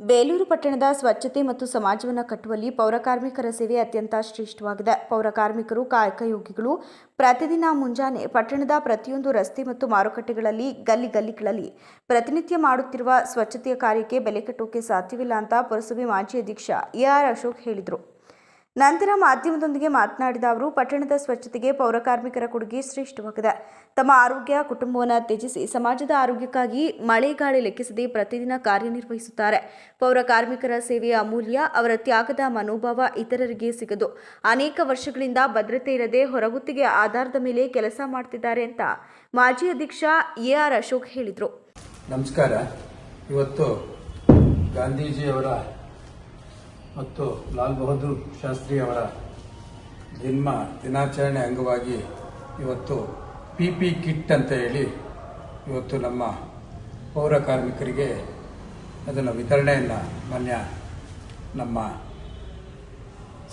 ಬೇಲೂರು ಪಟ್ಟಣದ ಸ್ವಚ್ಛತೆ ಮತ್ತು ಸಮಾಜವನ್ನು ಕಟ್ಟುವಲ್ಲಿ ಪೌರಕಾರ್ಮಿಕರ ಸೇವೆ ಅತ್ಯಂತ ಶ್ರೇಷ್ಠವಾಗಿದೆ. ಪೌರಕಾರ್ಮಿಕರು ಕಾಯಕಯೋಗಿಗಳು ಪ್ರತಿದಿನ ಮುಂಜಾನೆ ಪಟ್ಟಣದ ಪ್ರತಿಯೊಂದು ರಸ್ತೆ ಮತ್ತು ಮಾರುಕಟ್ಟೆಗಳಲ್ಲಿ ಗಲ್ಲಿ ಗಲ್ಲಿಗಳಲ್ಲಿ ಪ್ರತಿನಿತ್ಯ ಮಾಡುತ್ತಿರುವ ಸ್ವಚ್ಛತೆಯ ಕಾರ್ಯಕ್ಕೆ ಬೆಲೆ ಕಟ್ಟೋಕೆ ಸಾಧ್ಯವಿಲ್ಲ ಅಂತ ಪುರಸಭೆ ಮಾಜಿ ಅಧ್ಯಕ್ಷ ಎಆರ್ ಅಶೋಕ್ ಹೇಳಿದರು. ನಂತರ ಮಾಧ್ಯಮದೊಂದಿಗೆ ಮಾತನಾಡಿದ ಅವರು, ಪಟ್ಟಣದ ಸ್ವಚ್ಛತೆಗೆ ಪೌರಕಾರ್ಮಿಕರ ಕೊಡುಗೆ ಶ್ರೇಷ್ಠವಾಗಿದೆ. ತಮ್ಮ ಆರೋಗ್ಯ, ಕುಟುಂಬವನ್ನು ತ್ಯಜಿಸಿ ಸಮಾಜದ ಆರೋಗ್ಯಕ್ಕಾಗಿ ಮಳೆ ಗಾಳಿ ಲೆಕ್ಕಿಸದೆ ಪ್ರತಿದಿನ ಕಾರ್ಯನಿರ್ವಹಿಸುತ್ತಾರೆ. ಪೌರ ಕಾರ್ಮಿಕರ ಸೇವೆಯ ಅಮೂಲ್ಯ, ಅವರ ತ್ಯಾಗದ ಮನೋಭಾವ ಇತರರಿಗೆ ಸಿಗದು ಅನೇಕ ವರ್ಷಗಳಿಂದ ಭದ್ರತೆ ಇರದೆ ಹೊರಗುತ್ತಿಗೆ ಆಧಾರದ ಮೇಲೆ ಕೆಲಸ ಮಾಡ್ತಿದ್ದಾರೆ ಅಂತ ಮಾಜಿ ಅಧ್ಯಕ್ಷ ಎಆರ್ ಅಶೋಕ್ ಹೇಳಿದರು. ನಮಸ್ಕಾರ. ಇವತ್ತು ಗಾಂಧೀಜಿಯವರ ಮತ್ತು ಲಾಲ್ ಬಹದ್ದೂರ್ ಶಾಸ್ತ್ರಿ ಅವರ ಜನ್ಮ ದಿನಾಚರಣೆ ಅಂಗವಾಗಿ ಇವತ್ತು ಪಿ ಪಿ ಕಿಟ್ ಅಂತ ಹೇಳಿ ಇವತ್ತು ನಮ್ಮ ಪೌರ ಕಾರ್ಮಿಕರಿಗೆ ಅದನ್ನು ವಿತರಣೆಯನ್ನು ಮಾನ್ಯ ನಮ್ಮ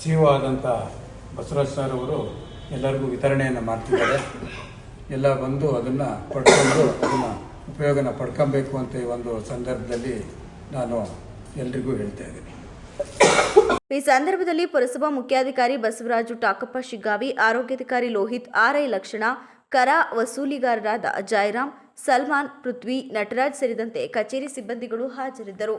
ಸಿಒ ಆದಂಥ ಬಸವರಾಜ್ ಸರ್ ಅವರು ಎಲ್ಲರಿಗೂ ವಿತರಣೆಯನ್ನು ಮಾಡ್ತಿದ್ದಾರೆ. ಎಲ್ಲ ಬಂದು ಅದನ್ನು ಪಡ್ಕೊಂಡು ಅದನ್ನು ಉಪಯೋಗನ ಪಡ್ಕೊಬೇಕು ಅಂತ ಈ ಒಂದು ಸಂದರ್ಭದಲ್ಲಿ ನಾನು ಎಲ್ರಿಗೂ ಹೇಳ್ತಾ ಇದ್ದೀನಿ. ಈ ಸಂದರ್ಭದಲ್ಲಿ ಪುರಸಭಾ ಮುಖ್ಯಾಧಿಕಾರಿ ಬಸವರಾಜು ಟಾಕಪ್ಪ ಶಿಗ್ಗಾವಿ, ಆರೋಗ್ಯಾಧಿಕಾರಿ ಲೋಹಿತ್, ಆರ್ಐ ಲಕ್ಷಣ, ಕರ ವಸೂಲಿಗಾರರಾದ ಜಯರಾಮ್, ಸಲ್ಮಾನ್, ಪೃಥ್ವಿ, ನಟರಾಜ್ ಸೇರಿದಂತೆ ಕಚೇರಿ ಸಿಬ್ಬಂದಿಗಳು ಹಾಜರಿದ್ದರು.